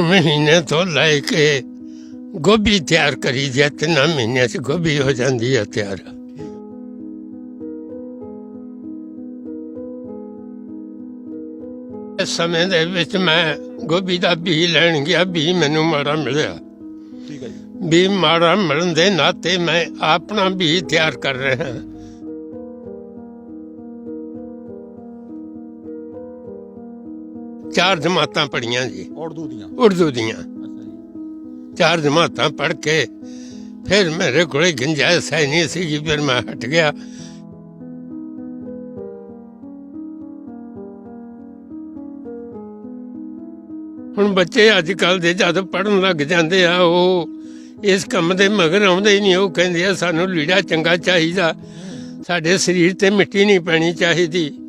ਮਹੀਨੇ ਤੋਂ ਲੈ ਕੇ ਗੋਭੀ ਤਿਆਰ ਕਰੀ ਦੀ ਹੈ ਤਿੰਨਾਂ ਮਹੀਨਿਆਂ 'ਚ ਗੋਭੀ ਹੋ ਜਾਂਦੀ ਹੈ ਤਿਆਰ। ਇਸ ਸਮੇਂ ਦੇ ਵਿੱਚ ਮੈਂ ਗੋਭੀ ਦਾ ਬੀਜ ਲੈਣ ਗਿਆ ਬੀਜ ਮੈਨੂੰ ਮਾੜਾ ਮਿਲਿਆ। ਠੀਕ ਹੈ ਜੀ। ਵੀ ਮਾੜਾ ਮਿਲਣ ਦੇ ਨਾਤੇ ਮੈਂ ਆਪਣਾ ਬੀਜ ਤਿਆਰ ਕਰ ਰਿਹਾ। ਚਾਰ ਜਮਾਤਾਂ ਪੜੀਆਂ ਜੀ। ਉਰਦੂ ਦੀਆਂ। ਉਰਦੂ ਦੀਆਂ। ਚਾਰ ਜਮਾਤਾਂ ਪੜ੍ਹ ਕੇ ਫਿਰ ਮੇਰੇ ਕੋਲੇ ਗੁੰਜਾਇਸ਼ ਹੈ ਨਹੀਂ ਸੀ ਫਿਰ ਮੈਂ ਹਟ ਗਿਆ। ਹੁਣ ਬੱਚੇ ਅੱਜ ਕੱਲ ਦੇ ਜਦ ਪੜਨ ਲੱਗ ਜਾਂਦੇ ਆ ਉਹ ਇਸ ਕੰਮ ਦੇ ਮਗਰ ਆਉਂਦੇ ਹੀ ਨਹੀਂ। ਉਹ ਕਹਿੰਦੇ ਆ ਸਾਨੂੰ ਲੀੜਾ ਚੰਗਾ ਚਾਹੀਦਾ। ਸਾਡੇ ਸਰੀਰ ਤੇ ਮਿੱਟੀ ਨਹੀਂ ਪੈਣੀ ਚਾਹੀਦੀ।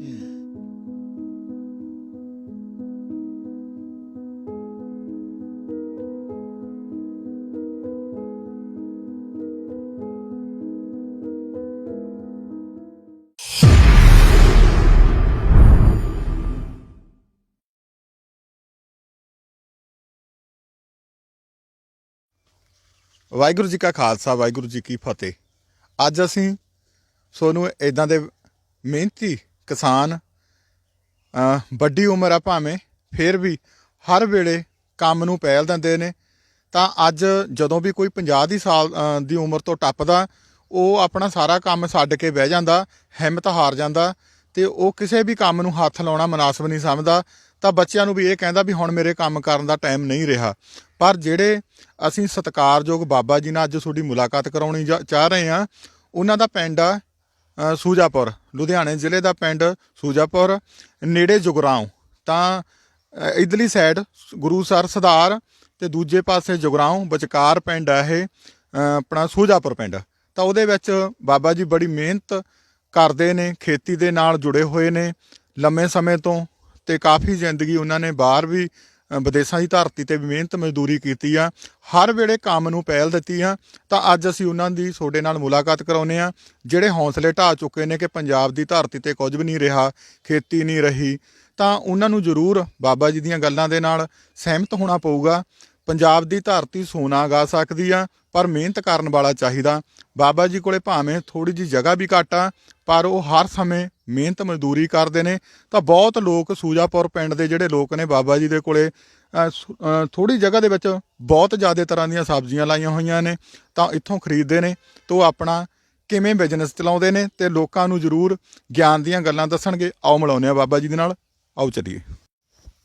ਵਾਹਿਗੁਰੂ ਜੀ ਕਾ ਖਾਲਸਾ, ਵਾਹਿਗੁਰੂ ਜੀ ਕੀ ਫਤਿਹ। ਅੱਜ ਅਸੀਂ ਸੋਨੂੰ ਇਦਾਂ ਦੇ ਮਿਹਨਤੀ ਕਿਸਾਨ ਵੱਡੀ ਉਮਰ ਆ ਭਾਵੇਂ, ਫਿਰ ਵੀ ਹਰ ਵੇਲੇ ਕੰਮ ਨੂੰ ਪਹਿਲ ਦਿੰਦੇ ਨੇ। ਤਾਂ ਅੱਜ ਜਦੋਂ ਵੀ ਕੋਈ 50 ਦੀ ਸਾਲ ਦੀ ਉਮਰ ਤੋਂ ਟੱਪਦਾ, ਉਹ ਆਪਣਾ ਸਾਰਾ ਕੰਮ ਛੱਡ ਕੇ ਬਹਿ ਜਾਂਦਾ, ਹਿੰਮਤ ਹਾਰ ਜਾਂਦਾ ਤੇ ਉਹ ਕਿਸੇ ਵੀ ਕੰਮ ਨੂੰ ਹੱਥ ਲਾਉਣਾ ਮناسب ਨਹੀਂ ਸਮਝਦਾ। ਤਾਂ ਬੱਚਿਆਂ ਨੂੰ ਵੀ ਇਹ ਕਹਿੰਦਾ ਵੀ ਹੁਣ ਮੇਰੇ ਕੰਮ ਕਰਨ ਦਾ ਟਾਈਮ ਨਹੀਂ ਰਿਹਾ। ਪਰ ਜਿਹੜੇ ਅਸੀਂ ਸਤਿਕਾਰਯੋਗ ਬਾਬਾ ਜੀ ਨਾਲ ਅੱਜ ਤੁਹਾਡੀ ਮੁਲਾਕਾਤ ਕਰਾਉਣੀ ਜਾ- ਚਾਹ ਰਹੇ ਹਾਂ ਉਹਨਾਂ ਦਾ ਪਿੰਡ ਆ ਸੂਜਾਪੁਰ ਲੁਧਿਆਣੇ ਜ਼ਿਲ੍ਹੇ ਦਾ ਪਿੰਡ ਸੂਜਾਪੁਰ ਨੇੜੇ ਜੁਗਰਾਉਂ। ਤਾਂ ਅ, ਇਧਰਲੀ ਸਾਈਡ ਗੁਰੂਸਰ ਸਧਾਰ ਤੇ ਦੂਜੇ ਪਾਸੇ ਜੁਗਰਾਉਂ ਵਿਚਕਾਰ ਪਿੰਡ ਆ ਇਹ ਆਪਣਾ ਸੂਜਾਪੁਰ ਪਿੰਡ। ਤਾਂ ਉਹਦੇ ਵਿੱਚ ਬਾਬਾ ਜੀ ਬੜੀ ਮਿਹਨਤ ਕਰਦੇ ਨੇ ਖੇਤੀ ਦੇ ਨਾਲ ਜੁੜੇ ਹੋਏ ਨੇ ਲੰਮੇ ਸਮੇਂ ਤੋਂ ਤੇ ਕਾਫੀ ਜ਼ਿੰਦਗੀ ਉਹਨਾਂ ਨੇ ਬਾਹਰ ਵੀ ਵਿਦੇਸ਼ਾਂ ਦੀ ਧਰਤੀ ਤੇ ਵੀ ਮਿਹਨਤ ਮਜ਼ਦੂਰੀ ਕੀਤੀ ਆ। ਹਰ ਵੇਲੇ ਕੰਮ ਨੂੰ ਪਹਿਲ ਦਿੱਤੀ ਆ। ਤਾਂ ਅੱਜ ਅਸੀਂ ਉਹਨਾਂ ਦੀ, ਤੁਹਾਡੇ ਨਾਲ ਮੁਲਾਕਾਤ ਕਰਾਉਨੇ ਆ, ਜਿਹੜੇ ਹੌਸਲੇ ਢਾ ਚੁੱਕੇ ਨੇ ਕਿ ਪੰਜਾਬ ਦੀ ਧਰਤੀ ਤੇ ਕੁਝ ਵੀ ਨਹੀਂ ਰਿਹਾ, ਖੇਤੀ ਨਹੀਂ ਰਹੀ, ਤਾਂ ਉਹਨਾਂ ਨੂੰ ਜ਼ਰੂਰ ਬਾਬਾ ਜੀ ਦੀਆਂ ਗੱਲਾਂ ਦੇ ਨਾਲ ਸਹਿਮਤ ਹੋਣਾ ਪਊਗਾ। ਪੰਜਾਬ ਦੀ ਧਰਤੀ ਸੋਨਾ ਗਾ ਸਕਦੀ ਆ, ਪਰ ਮਿਹਨਤ ਕਰਨ ਵਾਲਾ ਚਾਹੀਦਾ। ਬਾਬਾ ਜੀ ਕੋਲੇ ਭਾਵੇਂ ਥੋੜੀ ਜੀ ਜਗ੍ਹਾ ਵੀ ਘੱਟ ਆ ਪਰ ਉਹ ਹਰ ਸਮੇਂ ਮਿਹਨਤ ਮਜ਼ਦੂਰੀ ਕਰਦੇ ਨੇ। ਤਾਂ ਬਹੁਤ ਲੋਕ ਸੂਜਾਪੁਰ ਪਿੰਡ ਦੇ ਜਿਹੜੇ ਲੋਕ ਨੇ ਬਾਬਾ ਜੀ ਦੇ ਕੋਲੇ ਥੋੜੀ ਜਗ੍ਹਾ ਦੇ ਵਿੱਚ ਬਹੁਤ ਜ਼ਿਆਦਾ ਤਰ੍ਹਾਂ ਦੀਆਂ ਸਬਜ਼ੀਆਂ ਲਾਈਆਂ ਹੋਈਆਂ ਨੇ ਤਾਂ ਇੱਥੋਂ ਖਰੀਦਦੇ ਨੇ ਤੇ ਉਹ ਆਪਣਾ ਕਿਵੇਂ ਬਿਜ਼ਨਸ ਚਲਾਉਂਦੇ ਨੇ ਤੇ ਲੋਕਾਂ ਨੂੰ ਜ਼ਰੂਰ ਗਿਆਨ ਦੀਆਂ ਗੱਲਾਂ ਦੱਸਣਗੇ। ਆਓ ਮਿਲਾਉਂਦੇ ਆ ਬਾਬਾ ਜੀ ਦੇ ਨਾਲ। ਆਓ ਚੱਲੀਏ।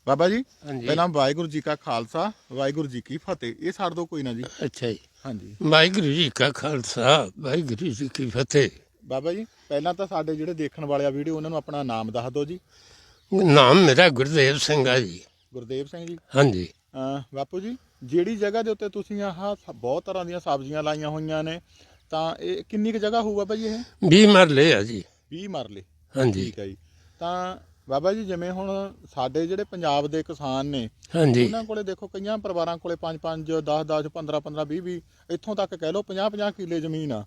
ਬਾਬਾ ਜੀ ਪਹਿਲਾਂ ਵਾਹਿਗੁਰੂ ਜੀ ਕਾ ਖਾਲਸਾ ਵਾਹਿਗੁਰੂ ਜੀ ਕੀ ਫਤਿਹ। ਇਹ ਛੱਡ ਦੋ ਕੋਈ ਨਾ ਜੀ। ਅੱਛਾ ਜੀ। ਹਾਂਜੀ। ਵਾਹਿਗੁਰੂ ਜੀ ਕਾ ਖਾਲਸਾ ਵਾਹਿਗੁਰੂ ਜੀ ਕੀ ਫਤਿਹ। ਬਾਬਾ ਜੀ ਪਹਿਲਾਂ ਤਾਂ ਸਾਡੇ ਜਿਹੜੇ ਦੇਖਣ ਵਾਲੇ ਆ ਵੀਡੀਓ ਉਹਨਾਂ ਨੂੰ ਆਪਣਾ ਨਾਮ ਦੱਸ ਦਿਓ ਜੀ। ਨਾਮ ਮੇਰਾ ਗੁਰਦੇਵ ਸਿੰਘ ਆ ਜੀ। ਗੁਰਦੇਵ ਸਿੰਘ ਜੀ। ਹਾਂਜੀ। ਅਹ ਬਾਪੂ ਜੀ ਜਿਹੜੀ ਜਗ੍ਹਾ ਦੇ ਉੱਤੇ ਤੁਸੀਂ ਆਹ ਸ- ਬਹੁਤ ਤਰ੍ਹਾਂ ਦੀਆਂ ਸਬਜ਼ੀਆਂ ਲਾਈਆਂ ਹੋਈਆਂ ਨੇ ਤਾਂ ਇਹ ਕਿੰਨੀ ਕੁ ਜਗ੍ਹਾ ਹੋਊ ਬਾਬਾ ਜੀ ਇਹ? 20 ਮਰਲੇ ਆ ਜੀ। 20 ਮਰਲੇ। ਹਾਂਜੀ। ਠੀਕ ਹੈ ਜੀ। ਤਾਂ ਬਾਬਾ ਜੀ ਜਿਵੇਂ ਹੁਣ ਸਾਡੇ ਜਿਹੜੇ ਪੰਜਾਬ ਦੇ ਕਿਸਾਨ ਨੇ ਹਾਂਜੀ। ਉਹਨਾਂ ਕੋਲੇ ਦੇਖੋ ਕਈਆਂ ਪਰਿਵਾਰਾਂ ਕੋਲੇ 5 5 10 10 15 15 20 20 ਇੱਥੋਂ ਤੱਕ ਕਹਿ ਲਓ 50 50 ਕਿੱਲੇ ਜ਼ਮੀਨ ਆ।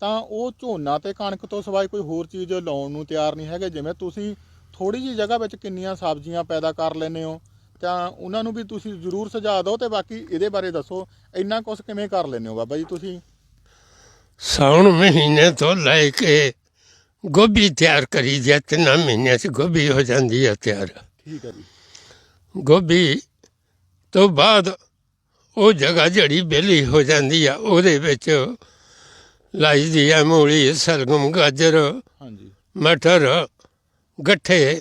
ਤਾਂ ਉਹ ਝੋਨਾ ਤੇ ਕਣਕ ਤੋਂ ਸਿਵਾਏ ਕੋਈ ਹੋਰ ਚੀਜ਼ ਲਾਉਣ ਨੂੰ ਤਿਆਰ ਨਹੀਂ ਹੈਗੇ। ਜਿਵੇਂ ਤੁਸੀਂ ਥੋੜੀ ਜਿਹੀ ਜਗ੍ਹਾ ਵਿੱਚ ਕਿੰਨੀਆਂ ਸਬਜ਼ੀਆਂ ਪੈਦਾ ਕਰ ਲੈਨੇ ਹੋ ਤਾਂ ਉਹਨਾਂ ਨੂੰ ਵੀ ਤੁਸੀਂ ਜ਼ਰੂਰ ਸੁਝਾਅ ਦਿਓ ਤੇ ਬਾਕੀ ਇਹਦੇ ਬਾਰੇ ਦੱਸੋ ਇੰਨਾ ਕੁਝ ਕਿਵੇਂ ਕਰ ਲੈਨੇ ਹੋ ਬਾਬਾ ਜੀ ਤੁਸੀਂ? ਸਾਉਣ ਮਹੀਨੇ ਤੋਂ ਲੈ ਕੇ ਗੋਭੀ ਤਿਆਰ ਕਰੀ ਦੀ ਹੈ ਤਿੰਨਾਂ ਮਹੀਨਿਆਂ 'ਚ ਗੋਭੀ ਹੋ ਜਾਂਦੀ ਹੈ ਤਿਆਰ। ਠੀਕ ਹੈ ਜੀ। ਗੋਭੀ ਤੋਂ ਬਾਅਦ ਉਹ ਜਗ੍ਹਾ ਜਿਹੜੀ ਵਿਹਲੀ ਹੋ ਜਾਂਦੀ ਆ ਉਹਦੇ ਵਿੱਚ ਲਾਈ ਦੀ ਹੈ ਮੂਲੀ ਸਲਗਮ ਗਾਜਰ ਹਾਂਜੀ। ਮਟਰ ਗੱਠੇ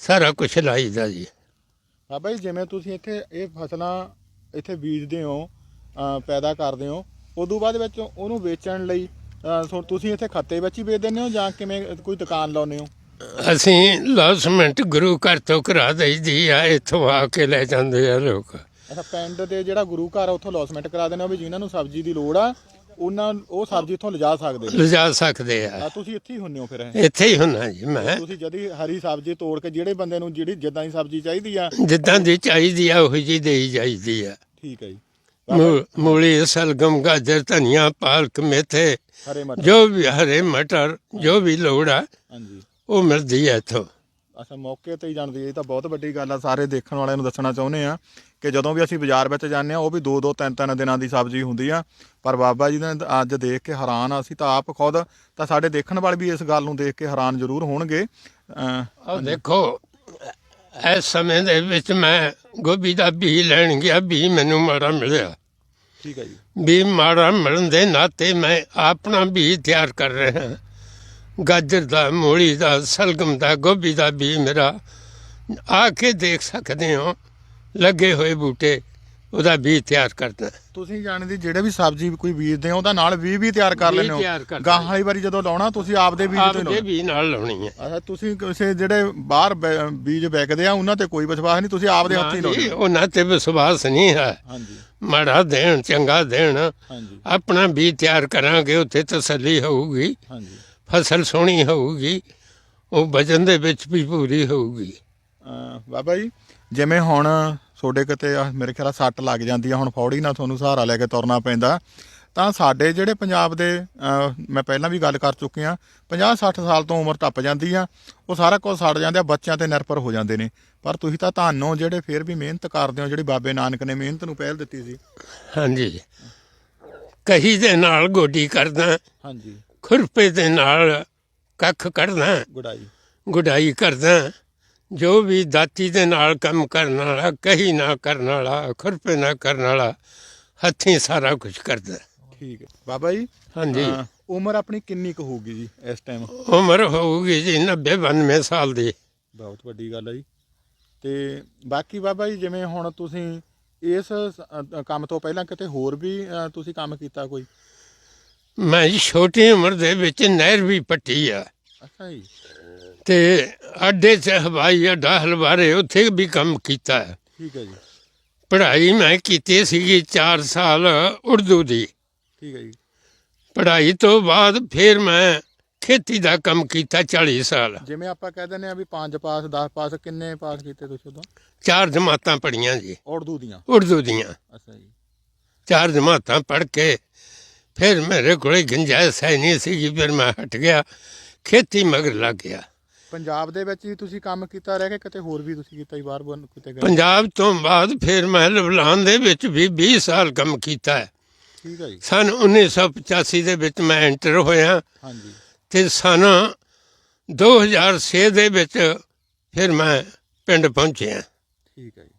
ਸਾਰਾ ਕੁਝ ਲਾਈਦਾ ਜੀ। ਬਾਬਾ ਜੀ ਜਿਵੇਂ ਤੁਸੀਂ ਇੱਥੇ ਇਹ ਫਸਲਾਂ ਇੱਥੇ ਬੀਜਦੇ ਹੋ ਪੈਦਾ ਕਰਦੇ ਹੋ ਉਦੋਂ ਬਾਅਦ ਵਿੱਚ ਉਹਨੂੰ ਵੇਚਣ ਲਈ ਸੋ ਤੁਸੀਂ ਇੱਥੇ ਖੱਤੇ ਵਿੱਚ ਹੀ ਵੇਚ ਦਿੰਦੇ ਹੋ ਜਾਂ ਕਿਵੇਂ ਕੋਈ ਦੁਕਾਨ ਲਾਉਂਦੇ ਹੋ? ਅਸੀਂ ਲੌਸਮੈਂਟ ਗੁਰੂ ਘਰ ਤੋਂ ਕਰਾ ਦਈਦੀ ਆ ਇੱਥੋਂ ਆ ਕੇ ਲੈ ਜਾਂਦੇ ਆ ਲੋਕ। ਅੱਛਾ ਪਿੰਡ ਦੇ ਜਿਹੜਾ ਗੁਰੂ ਘਰ ਆ ਉੱਥੋਂ ਲੌਸਮੈਂਟ ਕਰਾ ਦਿੰਦੇ ਹੋ ਵੀ ਜਿਨ੍ਹਾਂ ਨੂੰ ਸਬਜ਼ੀ ਦੀ ਲੋੜ ਆ ਉਹਨਾਂ ਉਹ ਸਬਜ਼ੀ ਇੱਥੋਂ ਲਿਜਾ ਸਕਦੇ ਨੇ। ਲਿਜਾ ਸਕਦੇ ਆ। ਆ ਤੁਸੀਂ ਇੱਥੇ ਹੀ ਹੁੰਨੇ ਹੋ ਫਿਰ ਇੱਥੇ ਹੀ ਹੁੰਨਾ ਜੀ ਮੈਂ। ਤੁਸੀਂ ਜਦੀ ਹਰੀ ਸਬਜ਼ੀ ਤੋੜ ਕੇ ਜਿਹੜੇ ਬੰਦੇ ਨੂੰ ਜਿਹੜੀ ਜਿੱਦਾਂ ਦੀ ਸਬਜ਼ੀ ਚਾਹੀਦੀ ਆ ਜਿੱਦਾਂ ਦੀ ਚਾਹੀਦੀ ਆ ਉਹੀ ਜੀ ਦੇਈ ਜਾਈਦੀ ਆ। ਠੀਕ ਹੈ ਜੀ। ਮੂ- ਮੂਲੀ ਸਲਗਮ ਗਾਜਰ ਧਨੀਆ ਪਾਲਕ ਮੇਥੇ ਹਰੇ ਮਟਰ। ਜੋ ਵੀ ਹਰੇ ਮਟਰ ਜੋ ਵੀ ਲੋੜ ਆ ਹਾਂਜੀ। ਉਹ ਮਿਲਦੀ ਹੈ ਇੱਥੋਂ। ਅੱਛਾ ਮੌਕੇ ਤੇ ਹੀ ਜਾਣਦੀ ਹੈ। ਇਹ ਤਾਂ ਬਹੁਤ ਵੱਡੀ ਗੱਲ ਆ ਸਾਰੇ ਦੇਖਣ ਵਾਲਿਆਂ ਨੂੰ ਦੱਸਣਾ ਚਾਹੁੰਦੇ ਆ ਕਿ ਜਦੋਂ ਵੀ ਅਸੀਂ ਬਾਜ਼ਾਰ ਵਿੱਚ ਜਾਂਦੇ ਆ ਉਹ ਵੀ ਦੋ ਦੋ ਤਿੰਨ ਤਿੰਨ ਦਿਨਾਂ ਦੀ ਸਬਜ਼ੀ ਹੁੰਦੀ ਆ। ਪਰ ਬਾਬਾ ਜੀ ਨੇ ਅੱਜ ਦੇਖ ਕੇ ਹੈਰਾਨ ਆ ਅਸੀਂ ਤਾਂ ਆਪ ਖੁਦ ਤਾਂ ਸਾਡੇ ਦੇਖਣ ਵਾਲੇ ਵੀ ਇਸ ਗੱਲ ਨੂੰ ਦੇਖ ਕੇ ਹੈਰਾਨ ਜ਼ਰੂਰ ਹੋਣਗੇ। ਆਹ ਦੇਖੋ ਇਸ ਸਮੇਂ ਦੇ ਵਿੱਚ ਮੈਂ ਗੋਭੀ ਦਾ ਬੀ ਲੈਣ ਗਿਆ ਬੀ ਮੈਨੂੰ ਮਾੜਾ ਮਿਲਿਆ। ਠੀਕ ਹੈ ਜੀ। ਵੀ ਮਾੜਾ ਮਿਲਣ ਦੇ ਨਾਤੇ ਮੈਂ ਆਪਣਾ ਬੀ ਤਿਆਰ ਕਰ ਰਿਹਾ। ਗਾਜਰ ਦਾ ਮੂਲੀ ਦਾ ਸਲਗਮ ਦਾ ਗੋਭੀ ਦਾ ਬੀ ਮੇਰਾ ਆ ਕੇ ਦੇਖ ਸਕਦੇ ਹੋ ਲੱਗੇ ਹੋਏ ਬੂਟੇ ਉਹਦਾ ਬੀ ਤਿਆਰ ਕਰਦਾ। ਤੁਸੀਂ ਜਾਣਦੇ ਜਿਹੜੇ ਵੀ ਸਬਜ਼ੀ ਕੋਈ ਬੀਜਦੇ ਆ ਉਹਦਾ ਨਾਲ ਵੀ ਵੀ ਤਿਆਰ ਕਰ ਬੀਜ ਲੈਂਦੇ ਤਿਆਰ ਹੋ ਕਰਦੇ। ਗਾਹਾਂ ਵਾਲੀ ਵਾਰੀ ਜਦੋਂ ਲਾਉਣਾ ਤੁਸੀਂ ਆਪਦੇ ਬੀਜ ਤੋਂ ਹੀ ਆਪਦੇ ਲਾਉਣਾ। ਬੀ ਨਾਲ ਲਾਉਣੀ ਹੈ। ਅੱਛਾ ਤੁਸੀਂ ਕਿਸੇ ਜਿਹੜੇ ਬਾਹਰ ਬੈ- ਬੀਜ ਵਿਕਦੇ ਆ ਉਹਨਾਂ ਤੇ ਕੋਈ ਵਿਸ਼ਵਾਸ ਨਹੀਂ ਤੁਸੀਂ ਆਪਦੇ ਹੱਥੀਂ ਨਾ ਜੀ, ਲਾਉਂਦੇ ਹੋ। ਉਹਨਾਂ ਤੇ ਵਿਸ਼ਵਾਸ ਨਹੀਂ ਹੈ। ਹਾਂਜੀ। ਮਾੜਾ ਦੇਣ ਚੰਗਾ ਦੇਣ। ਹਾਂਜੀ। ਆਪਣਾ ਬੀ ਤਿਆਰ ਕਰਾਂਗੇ ਉੱਥੇ ਤਸੱਲੀ ਹੋਊਗੀ। ਹਾਂਜੀ। ਫਸਲ ਸੋਹਣੀ ਹੋਊਗੀ ਉਹ ਵਜਨ ਦੇ ਵਿੱਚ ਵੀ ਪੂਰੀ ਹੋਊਗੀ। ਅਹ ਬਾਬਾ ਜੀ ਜਿਵੇਂ ਹੁਣ ਤੁਹਾਡੇ ਕਿਤੇ ਆਹ ਮੇਰੇ ਖਿਆਲ ਨਾਲ ਸੱਟ ਲੱਗ ਜਾਂਦੀ ਆ ਹੁਣ ਫੌੜੀ ਨਾਲ ਤੁਹਾਨੂੰ ਸਹਾਰਾ ਲੈ ਕੇ ਤੁਰਨਾ ਪੈਂਦਾ ਤਾਂ ਸਾਡੇ ਜਿਹੜੇ ਪੰਜਾਬ ਦੇ ਅਹ ਮੈਂ ਪਹਿਲਾਂ ਵੀ ਗੱਲ ਕਰ ਚੁੱਕੇ ਆ 50 60 ਸਾਲ ਤੋਂ ਉਮਰ ਟੱਪ ਜਾਂਦੀ ਆ ਉਹ ਸਾਰਾ ਕੁਝ ਸੜ ਜਾਂਦੇ ਆ ਬੱਚਿਆਂ ਤੇ ਨਿਰਭਰ ਹੋ ਜਾਂਦੇ ਨੇ। ਪਰ ਤੁਸੀਂ ਤਾਂ ਤੁਹਾਨੂੰ ਜਿਹੜੇ ਫਿਰ ਵੀ ਮਿਹਨਤ ਕਰਦੇ ਹੋ ਜਿਹੜੀ ਬਾਬੇ ਨਾਨਕ ਨੇ ਮਿਹਨਤ ਨੂੰ ਪਹਿਲ ਦਿੱਤੀ ਸੀ। ਹਾਂਜੀ। ਕਹੀ ਦੇ ਨਾਲ ਗੋਡੀ ਕਰਦਾ। ਹਾਂਜੀ। ਖੁਰਪੇ ਦੇ ਨਾਲ ਕੱਖ ਕੱਢਦਾ ਗੁਡਾਈ। ਗੁਡਾਈ ਕਰਦਾ ਜੋ ਵੀ ਦਾਤੀ ਦੇ ਨਾਲ ਕੰਮ ਕਰਨ ਵਾਲਾ ਕਹੀ ਨਾ ਕਰਨ ਵਾਲਾ ਖੁਰਪੇ ਨਾ ਕਰਨ ਵਾਲਾ ਹੱਥੀਂ ਸਾਰਾ ਕੁਝ ਕਰਦਾ। ਠੀਕ ਹੈ। ਬਾਬਾ ਜੀ ਹਾਂਜੀ। ਉਮਰ ਆਪਣੀ ਕਿੰਨੀ ਕੁ ਹੋਊਗੀ ਜੀ ਇਸ ਟਾਈਮ ਉਮਰ ਹੋਊਗੀ ਜੀ 90 92 ਸਾਲ ਦੀ। ਬਹੁਤ ਵੱਡੀ ਗੱਲ ਹੈ ਜੀ। ਤੇ ਬਾਕੀ ਬਾਬਾ ਜੀ ਜਿਵੇਂ ਹੁਣ ਤੁਸੀਂ ਇਸ ਕੰਮ ਤੋਂ ਪਹਿਲਾਂ ਕਿਤੇ ਹੋਰ ਵੀ ਤੁਸੀਂ ਕੰਮ ਕੀਤਾ ਕੋਈ? ਮੈਂ ਜੀ ਛੋਟੀ ਉਮਰ ਦੇ ਵਿੱਚ ਨਹਿਰ ਵੀ ਪੱਟੀ ਆ। ਅੱਛਾ ਜੀ। ਤੇ ਅੱਡੇ 'ਚ ਹਵਾਈ ਅੱਡਾ ਹਲਵਾਰੇ ਉੱਥੇ ਵੀ ਕੰਮ ਕੀਤਾ ਹੈ। ਠੀਕ ਹੈ ਜੀ। ਪੜ੍ਹਾਈ ਮੈਂ ਕੀਤੀ ਸੀਗੀ 4 ਸਾਲ ਉਰਦੂ ਦੀ। ਠੀਕ ਹੈ ਜੀ। ਪੜ੍ਹਾਈ ਤੋਂ ਬਾਅਦ ਫਿਰ ਮੈਂ ਖੇਤੀ ਦਾ ਕੰਮ ਕੀਤਾ 40 ਸਾਲ। ਜਿਵੇਂ ਆਪਾਂ ਕਹਿ ਦਿੰਦੇ ਆ ਵੀ 5 ਪਾਸ 10 ਪਾਸ ਕਿੰਨੇ ਪਾਸ ਕੀਤੇ ਤੁਸੀਂ ਉਦੋਂ? ਚਾਰ ਜਮਾਤਾਂ ਪੜ੍ਹੀਆਂ ਜੀ। ਉਰਦੂ ਦੀਆਂ। ਉਰਦੂ ਦੀਆਂ। ਅੱਛਾ ਜੀ। ਚਾਰ ਜਮਾਤਾਂ ਪੜ੍ਹ ਕੇ ਫਿਰ ਮੇਰੇ ਕੋਲੇ ਗੁੰਜਾਇਸ਼ ਹੈ ਨਹੀਂ ਸੀਗੀ ਫਿਰ ਮੈਂ ਹਟ ਗਿਆ ਖੇਤੀ ਮਗਰ ਲੱਗ ਗਿਆ। ਪੰਜਾਬ ਦੇ ਵਿੱਚ ਹੀ ਤੁਸੀਂ ਕੰਮ ਕੀਤਾ ਰਹਿ ਕੇ ਕਿਤੇ ਹੋਰ ਵੀ ਤੁਸੀਂ ਕੀਤਾ ਜੀ ਬਾਹਰ ਬੁਰ ਕਿਤੇ ਗਏ? ਪੰਜਾਬ ਤੋਂ ਬਾਅਦ ਫਿਰ ਮੈਂ ਲਬਨਾਨ ਦੇ ਵਿੱਚ ਵੀ 20 ਸਾਲ ਕੰਮ ਕੀਤਾ ਹੈ। ਠੀਕ ਹੈ ਜੀ। ਸਨ 1985 ਦੇ ਵਿੱਚ ਮੈਂ ਐਂਟਰ ਹੋਇਆ। ਹਾਂਜੀ। ਤੇ ਸਨ 2006 ਦੇ ਵਿੱਚ ਫਿਰ ਮੈਂ ਪਿੰਡ ਪਹੁੰਚਿਆ। ਠੀਕ ਹੈ ਜੀ।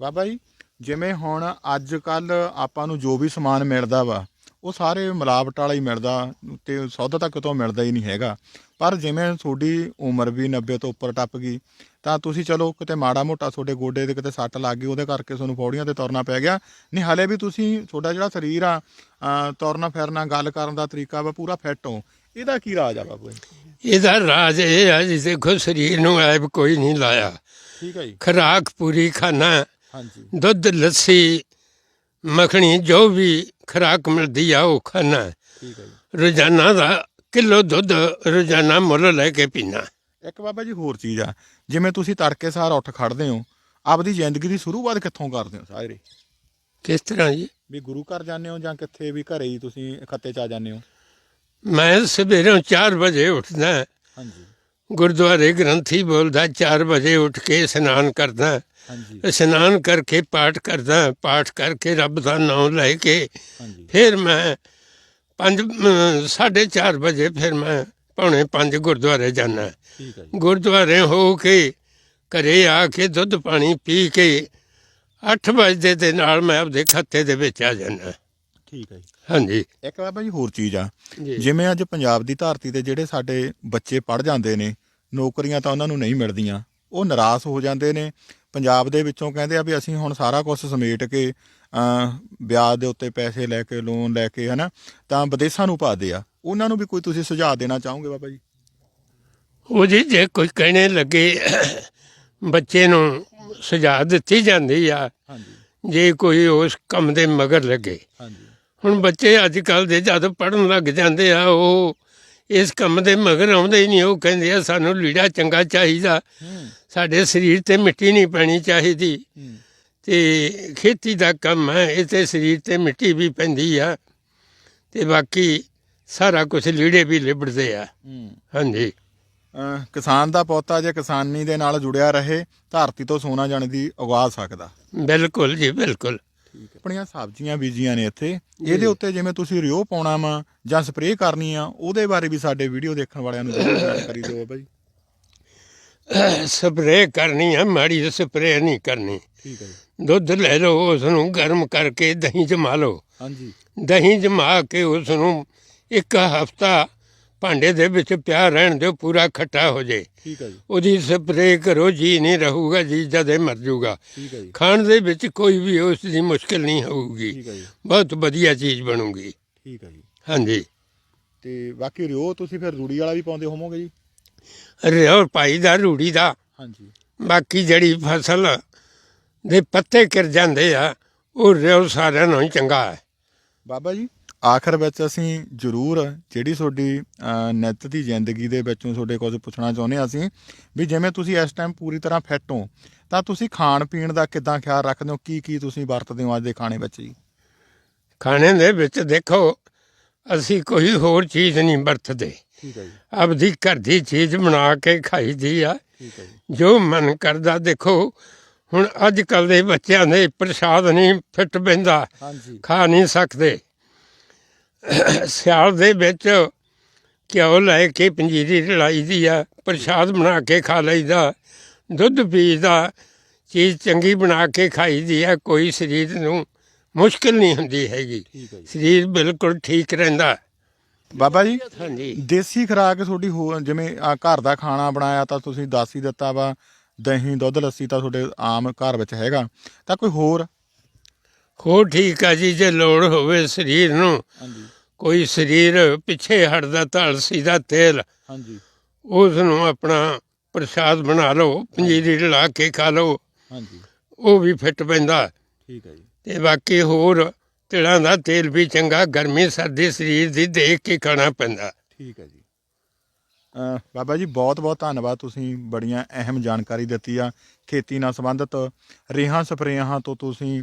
ਬਾਬਾ ਜੀ ਜਿਵੇਂ ਹੁਣ ਅੱਜ ਕੱਲ ਆਪਾਂ ਨੂੰ ਜੋ ਵੀ ਸਮਾਨ ਮਿਲਦਾ ਵਾ ਉਹ ਸਾਰੇ ਮਿਲਾਵਟ ਵਾਲਾ ਹੀ ਮਿਲਦਾ ਤੇ ਸੌਦਾ ਤਾਂ ਕਿਤੋਂ ਮਿਲਦਾ ਹੀ ਨਹੀਂ ਹੈਗਾ। ਪਰ ਜਿਵੇਂ ਤੁਹਾਡੀ ਉਮਰ ਵੀ 90 ਤੋਂ ਉੱਪਰ ਟੱਪ ਗਈ ਤਾਂ ਤੁਸੀਂ ਚਲੋ ਕਿਤੇ ਮਾੜਾ ਮੋਟਾ ਤੁਹਾਡੇ ਗੋਡੇ ਤੇ ਕਿਤੇ ਸੱਟ ਲੱਗ ਗਈ ਉਹਦੇ ਕਰਕੇ ਤੁਹਾਨੂੰ ਪੌੜੀਆਂ ਤੇ ਤੁਰਨਾ ਪੈ ਗਿਆ। ਨਹੀਂ ਹਲੇ ਵੀ ਤੁਸੀਂ ਤੁਹਾਡਾ ਜਿਹੜਾ ਸਰੀਰ ਆ ਤੁਰਨਾ ਫਿਰਨਾ ਗੱਲ ਕਰਨ ਦਾ ਤਰੀਕਾ ਵਾ ਪੂਰਾ ਫਿੱਟ ਹੋ। ਇਹਦਾ ਕੀ ਰਾਜ ਆ ਬਾਬੂ ਇਹਦਾ ਰਾਜ ਇਹ ਹੈ ਜੀ ਦੇਖੋ ਸਰੀਰ ਨੂੰ ਐਬ ਕੋਈ ਨਹੀਂ ਲਾਇਆ। ਠੀਕ ਹੈ ਜੀ। ਖੁਰਾਕ ਪੂਰੀ ਖਾਣਾ ਹਾਂਜੀ। ਦੁੱਧ ਲੱਸੀ ਮੱਖਣੀ ਜੋ ਵੀ ਖੁਰਾਕ ਮਿਲਦੀ ਆ ਉਹ ਖਾਣਾ ਠੀਕ ਹੈ ਜੀ। ਰੋਜ਼ਾਨਾ ਦਾ ਕਿਲੋ ਦੁੱਧ ਰੋਜ਼ਾਨਾ ਮੁੱਲ ਲੈ ਕੇ ਪੀਣਾ ਇੱਕ ਬਾਬਾ ਜੀ ਹੋਰ ਚੀਜ਼ ਆ ਜਿਵੇਂ ਤੁਸੀਂ ਤੜਕੇ ਸਾਰ ਉੱਠ ਖੜਦੇ ਹੋ ਆਪਦੀ ਜ਼ਿੰਦਗੀ ਦੀ ਸ਼ੁਰੂਆਤ ਕਿੱਥੋਂ ਕਰਦੇ ਹੋ ਸਾਰੇ? ਕਿਸ ਤਰ੍ਹਾਂ ਜੀ? ਵੀ ਗੁਰੂ ਘਰ ਜਾਂਦੇ ਹੋ ਜਾਂ ਕਿੱਥੇ ਵੀ ਘਰੇ ਹੀ ਤੁਸੀਂ ਖੱਤੇ ਚ ਆ ਜਾਂਦੇ ਹੋ? ਮੈਂ ਸਵੇਰੋਂ 4 ਵਜੇ ਉੱਠਦਾ। ਹਾਂਜੀ। ਗੁਰਦੁਆਰੇ ਗ੍ਰੰਥੀ ਬੋਲਦਾ 4 ਵਜੇ ਉੱਠ ਕੇ ਇਸ਼ਨਾਨ ਕਰਦਾ। ਇਸ਼ਨਾਨ ਕਰਕੇ ਪਾਠ ਕਰਦਾ ਪਾਠ ਕਰਕੇ ਰੱਬ ਦਾ ਨਾਮ ਲੈ ਕੇ ਫਿਰ ਮੈਂ 5 4:30 ਵਜੇ ਫਿਰ ਮੈਂ ਪੌਣੇ 5 ਗੁਰਦੁਆਰੇ ਜਾਣਾ ਗੁਰਦੁਆਰੇ ਹੋ ਕੇ ਘਰੇ ਆ ਕੇ ਦੁੱਧ ਪਾਣੀ ਪੀ ਕੇ 8 ਵਜੇ ਦੇ ਨਾਲ ਮੈਂ ਆਪਦੇ ਖਾਤੇ ਦੇ ਵਿੱਚ ਆ ਜਾਣਾ ਠੀਕ ਹੈ ਜੀ। ਹਾਂਜੀ। ਇੱਕ ਬਾਬਾ ਜੀ ਹੋਰ ਚੀਜ਼ ਆ। ਜਿਵੇਂ ਅੱਜ ਪੰਜਾਬ ਦੀ ਧਰਤੀ ਤੇ ਜਿਹੜੇ ਸਾਡੇ ਬੱਚੇ ਪੜ ਜਾਂਦੇ ਨੇ ਨੌਕਰੀਆਂ ਤਾਂ ਉਹਨਾਂ ਨੂੰ ਨਹੀਂ ਮਿਲਦੀਆਂ। ਉਹ ਨਿਰਾਸ਼ ਹੋ ਜਾਂਦੇ ਨੇ। ਪੰਜਾਬ ਦੇ ਵਿੱਚੋਂ ਕਹਿੰਦੇ ਆ ਵੀ ਅਸੀਂ ਹੁਣ ਸਾਰਾ ਕੁਝ ਸਮੇਟ ਕੇ ਵਿਆਜ ਦੇ ਉੱਤੇ ਪੈਸੇ ਲੈ ਕੇ ਲੋਨ ਲੈ ਕੇ ਹਨਾ ਤਾਂ ਵਿਦੇਸ਼ਾਂ ਨੂੰ ਭਾਦੇ ਆ। ਉਹਨਾਂ ਨੂੰ ਵੀ ਕੋਈ ਤੁਸੀਂ ਸੁਝਾਅ ਦੇਣਾ ਚਾਹੋਗੇ ਬਾਬਾ ਜੀ? ਉਹ ਜੀ ਜੇ ਕੋਈ ਕਹਿਣੇ ਲੱਗੇ ਬੱਚੇ ਨੂੰ ਸੁਝਾਅ ਦਿੱਤੀ ਜਾਂਦੀ ਆ ਹਾਂਜੀ। ਜੇ ਕੋਈ ਉਸ ਕੰਮ ਦੇ ਮਗਰ ਲੱਗੇ। ਹਾਂਜੀ। ਹੁਣ ਬੱਚੇ ਅੱਜ ਕੱਲ ਦੇ ਜਦ ਪੜਨ ਲੱਗ ਜਾਂਦੇ ਆ ਉਹ ਇਸ ਕੰਮ ਦੇ ਮਗਰ ਆਉਂਦੇ ਹੀ ਨਹੀਂ ਉਹ ਕਹਿੰਦੇ ਆ ਸਾਨੂੰ ਲੀੜਾ ਚੰਗਾ ਚਾਹੀਦਾ। ਸਾਡੇ ਸਰੀਰ ਤੇ ਮਿੱਟੀ ਨਹੀਂ ਪੈਣੀ ਚਾਹੀਦੀ। ਤੇ ਖੇਤੀ ਦਾ ਕੰਮ ਹੈ ਇਹ ਤੇ ਸਰੀਰ ਤੇ ਮਿੱਟੀ ਵੀ ਪੈਂਦੀ ਆ। ਤੇ ਬਾਕੀ ਸਾਰਾ ਕੁਝ ਲੀੜੇ ਵੀ ਲਿਬੜਦੇ ਆ। ਹਾਂਜੀ। ਕਿਸਾਨ ਦਾ ਪੋਤਾ ਜੇ ਕਿਸਾਨੀ ਦੇ ਨਾਲ ਜੁੜਿਆ ਰਹੇ ਧਰਤੀ ਤੋਂ ਸੋਨਾ ਜਾਣ ਦੀ ਉਗਾ ਸਕਦਾ। ਬਿਲਕੁਲ ਜੀ ਬਿਲਕੁਲ। ਆਪਣੀਆਂ ਸਬਜ਼ੀਆਂ ਬੀਜੀਆਂ ਨੇ ਇੱਥੇ। ਇਹਦੇ ਉੱਤੇ ਜਿਵੇਂ ਤੁਸੀਂ ਰਿਓ ਪਾਉਣਾ ਵਾ ਜਾਂ ਸਪਰੇਅ ਕਰਨੀ ਆ ਉਹਦੇ ਬਾਰੇ ਵੀ ਸਾਡੇ ਵੀਡੀਓ ਦੇਖਣ ਵਾਲਿਆਂ ਨੂੰ ਜਾਣਕਾਰੀ ਦਿਓ ਬਾਈ ਸਪਰੇਅ ਕਰਨੀ ਹੈ ਮਾੜੀ ਸਪਰੇਅ ਨਹੀਂ ਕਰਨੀ। ਠੀਕ ਹੈ ਜੀ। ਦੁੱਧ ਲੈ ਲਓ ਉਸ ਨੂੰ ਗਰਮ ਕਰਕੇ ਦਹੀਂ ਜਮਾ ਲਓ। ਹਾਂਜੀ। ਦਹੀਂ ਜਮਾ ਕੇ ਉਸ ਨੂੰ ਇੱਕ ਹਫਤਾ ਭਾਂਡੇ ਦੇ ਵਿੱਚ ਪਿਆ ਰਹਿਣ ਦਿਓ ਪੂਰਾ ਖੱਟਾ ਹੋ ਜੇ। ਠੀਕ ਹੈ ਜੀ। ਉਹਦੀ ਸਪਰੇਅ ਕਰੋ ਜੀ ਨਹੀਂ ਰਹੂਗਾ ਜੀ ਜਦੇ ਮਰ ਜਾਊਗਾ ਠੀਕ ਹੈ ਜੀ। ਖਾਣ ਦੇ ਵਿੱਚ ਕੋਈ ਵੀ ਉਸ ਦੀ ਮੁਸ਼ਕਲ ਨਹੀਂ ਹੋਊਗੀ। ਠੀਕ ਹੈ ਜੀ। ਬਹੁਤ ਵਧੀਆ ਚੀਜ਼ ਬਣੂਗੀ। ਠੀਕ ਹੈ ਜੀ। ਹਾਂਜੀ। ਤੇ ਬਾਕੀ ਰਿਓ ਤੁਸੀਂ ਫਿਰ ਰੂੜੀ ਵਾਲਾ ਵੀ ਪਾਉਂਦੇ ਹੋਵੋਗੇ ਜੀ? ਰਿਓ ਪਾਈ ਦਾ ਰੂੜੀ ਦਾ। ਹਾਂਜੀ। ਬਾਕੀ ਜਿਹੜੀ ਫਸਲ ਦੇ ਪੱਤੇ ਕਿਰ ਜਾਂਦੇ ਆ ਉਹ ਰਿਓ ਸਾਰਿਆਂ ਨਾਲੋਂ ਚੰਗਾ ਹੈ। ਬਾਬਾ ਜੀ? ਆਖਰ ਵਿੱਚ ਅਸੀਂ ਜ਼ਰੂਰ ਜਿਹੜੀ ਤੁਹਾਡੀ ਨਿੱਤ ਦੀ ਜ਼ਿੰਦਗੀ ਦੇ ਵਿੱਚੋਂ ਤੁਹਾਡੇ ਕੋਲ ਪੁੱਛਣਾ ਚਾਹੁੰਦੇ ਹਾਂ ਅਸੀਂ ਵੀ ਜਿਵੇਂ ਤੁਸੀਂ ਇਸ ਟਾਈਮ ਪੂਰੀ ਤਰ੍ਹਾਂ ਫਿੱਟ ਹੋ ਤਾਂ ਤੁਸੀਂ ਖਾਣ ਪੀਣ ਦਾ ਕਿੱਦਾਂ ਖਿਆਲ ਰੱਖਦੇ ਹੋ? ਕੀ ਕੀ ਤੁਸੀਂ ਵਰਤਦੇ ਹੋ ਅੱਜ ਦੇ ਖਾਣੇ ਵਿੱਚ ਜੀ? ਖਾਣੇ ਦੇ ਵਿੱਚ ਦੇਖੋ ਅਸੀਂ ਕੋਈ ਹੋਰ ਚੀਜ਼ ਨਹੀਂ ਵਰਤਦੇ। ਠੀਕ ਹੈ ਜੀ। ਆਪਦੀ ਘਰ ਦੀ ਚੀਜ਼ ਬਣਾ ਕੇ ਖਾਈਦੀ ਆ। ਠੀਕ ਹੈ ਜੀ। ਜੋ ਮਨ ਕਰਦਾ ਦੇਖੋ ਹੁਣ ਅੱਜ ਕੱਲ ਦੇ ਬੱਚਿਆਂ ਦੇ ਪ੍ਰਸ਼ਾਦ ਨਹੀਂ ਫਿੱਟ ਪੈਂਦਾ ਹਾਂਜੀ। ਖਾ ਨਹੀਂ ਸਕਦੇ। ਸਿਆਲ ਦੇ ਵਿੱਚ ਘਿਓ ਲੈ ਕੇ ਪੰਜੀਰੀ ਰਲਾਈ ਦੀ ਆ ਪ੍ਰਸ਼ਾਦ ਬਣਾ ਕੇ ਖਾ ਲਈਦਾ ਦੁੱਧ ਪੀਦਾ ਚੀਜ਼ ਚੰਗੀ ਬਣਾ ਕੇ ਖਾਈਦੀ ਆ ਕੋਈ ਸਰੀਰ ਨੂੰ ਮੁਸ਼ਕਲ ਨਹੀਂ ਹੁੰਦੀ ਹੈਗੀ। ਹੈ ਸਰੀਰ ਬਿਲਕੁਲ ਠੀਕ ਰਹਿੰਦਾ। ਬਾਬਾ ਜੀ ਹਾਂਜੀ। ਦੇਸੀ ਖੁਰਾਕ ਤੁਹਾਡੀ ਹੋਰ ਜਿਵੇਂ ਆ ਘਰ ਦਾ ਖਾਣਾ ਬਣਾਇਆ ਤਾਂ ਤੁਸੀਂ ਦੱਸ ਹੀ ਦਿੱਤਾ ਵਾ ਦਹੀਂ ਦੁੱਧ ਲੱਸੀ ਤਾਂ ਤੁਹਾਡੇ ਆਮ ਘਰ ਵਿੱਚ ਹੈਗਾ। ਤਾਂ ਕੋਈ ਹੋਰ? ਹੋਰ ਠੀਕ ਆ ਜੀ ਜੇ ਲੋੜ ਹੋਵੇ ਸਰੀਰ ਨੂੰ ਹਾਂਜੀ। ਕੋਈ ਸਰੀਰ ਪਿੱਛੇ ਹਟਦਾ ਧਲਸੀ ਦਾ ਤੇਲ ਹਾਂਜੀ। ਉਸ ਨੂੰ ਆਪਣਾ ਪ੍ਰਸ਼ਾਦ ਬਣਾ ਲਓ ਪੰਜੀਰੀ ਰਲਾ ਕੇ ਖਾ ਲਓ। ਹਾਂਜੀ। ਉਹ ਵੀ ਫਿੱਟ ਪੈਂਦਾ। ਠੀਕ ਹੈ ਜੀ। ਤੇ ਬਾਕੀ ਹੋਰ ਤਿਲਾਂ ਦਾ ਤੇਲ ਵੀ ਚੰਗਾ ਗਰਮੀ ਸਰਦੀ ਸਰੀਰ ਦੀ ਦੇਖ ਕੇ ਖਾਣਾ ਪੈਂਦਾ। ਠੀਕ ਹੈ ਜੀ। ਬਾਬਾ ਜੀ ਬਹੁਤ ਬਹੁਤ ਧੰਨਵਾਦ ਤੁਸੀਂ ਬੜੀਆਂ ਅਹਿਮ ਜਾਣਕਾਰੀ ਦਿੱਤੀ ਆ। ਖੇਤੀ ਨਾਲ ਸੰਬੰਧਿਤ ਰੇਹਾਂ ਸਪਰੇਆਂ ਤੋਂ ਤੁਸੀਂ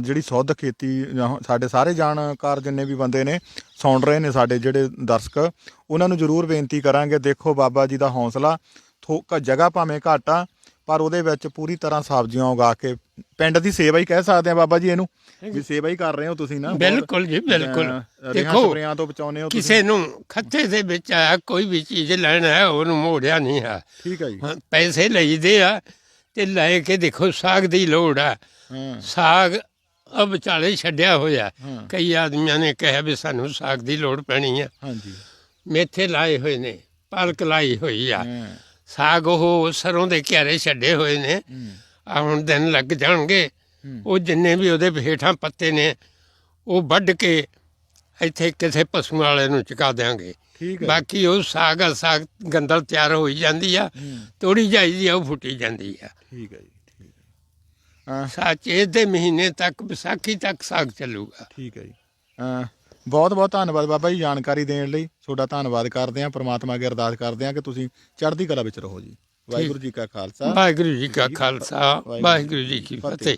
ਜਿਹੜੀ ਸੁੱਧ ਖੇਤੀ ਸਾਡੇ ਸਾਰੇ ਜਾਣਕਾਰ ਜਿੰਨੇ ਵੀ ਬੰਦੇ ਨੇ ਸੁਣ ਰਹੇ ਨੇ ਸਾਡੇ ਜਿਹੜੇ ਦਰਸ਼ਕ ਉਹਨਾਂ ਨੂੰ ਜ਼ਰੂਰ ਬੇਨਤੀ ਕਰਾਂਗੇ ਦੇਖੋ ਬਾਬਾ ਜੀ ਦਾ ਹੌਸਲਾ ਥੋਕਾ ਜਗ੍ਹਾ ਭਾਵੇਂ ਘੱਟ ਆ ਪਰ ਉਹਦੇ ਵਿੱਚ ਪੂਰੀ ਤਰ੍ਹਾਂ ਸਬਜ਼ੀਆਂ ਉਗਾ ਕੇ ਪਿੰਡ ਦੀ ਸੇਵਾ ਹੀ ਕਹਿ ਸਕਦੇ ਆ ਬਾਬਾ ਜੀ ਇਹਨੂੰ ਵੀ ਸੇਵਾ ਹੀ ਕਰ ਰਹੇ ਹੋ ਤੁਸੀਂ ਨਾ। ਬਿਲਕੁਲ ਜੀ ਬਿਲਕੁਲ। ਦੇਖੋ ਸਪਰੇਆਂ ਤੋਂ ਬਚਾਉਨੇ ਹੋ ਤੁਸੀਂ। ਕਿਸੇ ਨੂੰ ਖੱਤੇ ਦੇ ਵਿੱਚ ਆਇਆ ਕੋਈ ਵੀ ਚੀਜ਼ ਲੈਣਾ ਹੈ ਉਹਨੂੰ ਮੋੜਿਆ ਨਹੀਂ ਹੈ। ਠੀਕ ਹੈ ਜੀ। ਪੈਸੇ ਲਈਦੇ ਆ ਤੇ ਲੈ ਕੇ ਦੇਖੋ ਸਾਗ ਦੀ ਲੋੜ ਆ। ਸਾਗ ਅਬ ਵਿਚਾਲੇ ਛੱਡਿਆ ਹੋਇਆ। ਕਈ ਆਦਮੀਆਂ ਨੇ ਕਿਹਾ ਵੀ ਸਾਨੂੰ ਸਾਗ ਦੀ ਲੋੜ ਪੈਣੀ ਆ। ਹਾਂਜੀ। ਮੇਥੇ ਲਾਏ ਹੋਏ ਨੇ ਪਾਲਕ ਲਾਈ ਹੋਈ ਆ। ਸਾਗ ਉਹ ਸਰੋਂ ਦੇ ਘਿਆਰੇ ਛੱਡੇ ਹੋਏ ਨੇ। ਆ ਹੁਣ ਦਿਨ ਲੱਗ ਜਾਣਗੇ। ਉਹ ਜਿੰਨੇ ਵੀ ਉਹਦੇ ਹੇਠਾਂ ਪੱਤੇ ਨੇ ਉਹ ਵੱਢ ਕੇ ਇੱਥੇ ਕਿਸੇ ਪਸ਼ੂ ਵਾਲੇ ਨੂੰ ਚੁਕਾ ਦਿਆਂਗੇ। ਠੀਕ ਹੈ। ਬਾਕੀ ਉਹ ਸਾਗ ਆ ਸਾਗ ਗੰਦਲ ਤਿਆਰ ਹੋਈ ਜਾਂਦੀ ਆ ਤੋੜੀ ਜਾਈਦੀ ਆ ਉਹ ਫੁੱਟੀ ਜਾਂਦੀ ਆ। ਠੀਕ ਹੈ ਜੀ ਠੀਕ ਹੈ। ਅਹ, ਸਾਚੇ ਦੇ ਮਹੀਨੇ ਤੱਕ ਵਿਸਾਖੀ ਤੱਕ ਸਾਗ ਚੱਲੂਗਾ। ਠੀਕ ਹੈ ਜੀ। ਬਹੁਤ ਬਹੁਤ ਧੰਨਵਾਦ ਬਾਬਾ ਜੀ ਜਾਣਕਾਰੀ ਦੇਣ ਲਈ। ਤੁਹਾਡਾ ਧੰਨਵਾਦ ਕਰਦੇ ਹਾਂ ਪ੍ਰਮਾਤਮਾ ਅੱਗੇ ਅਰਦਾਸ ਕਰਦੇ ਹਾਂ ਕਿ ਤੁਸੀਂ ਚੜ੍ਹਦੀ ਕਲਾ ਵਿੱਚ ਰਹੋ ਜੀ। ਵਾਹਿਗੁਰੂ ਜੀ ਕਾ ਖਾਲਸਾ। ਵਾਹਿਗੁਰੂ ਜੀ ਕਾ ਖਾਲਸਾ। ਵਾਹਿਗੁਰੂ ਜੀ ਕੀ ਫਤਿਹ।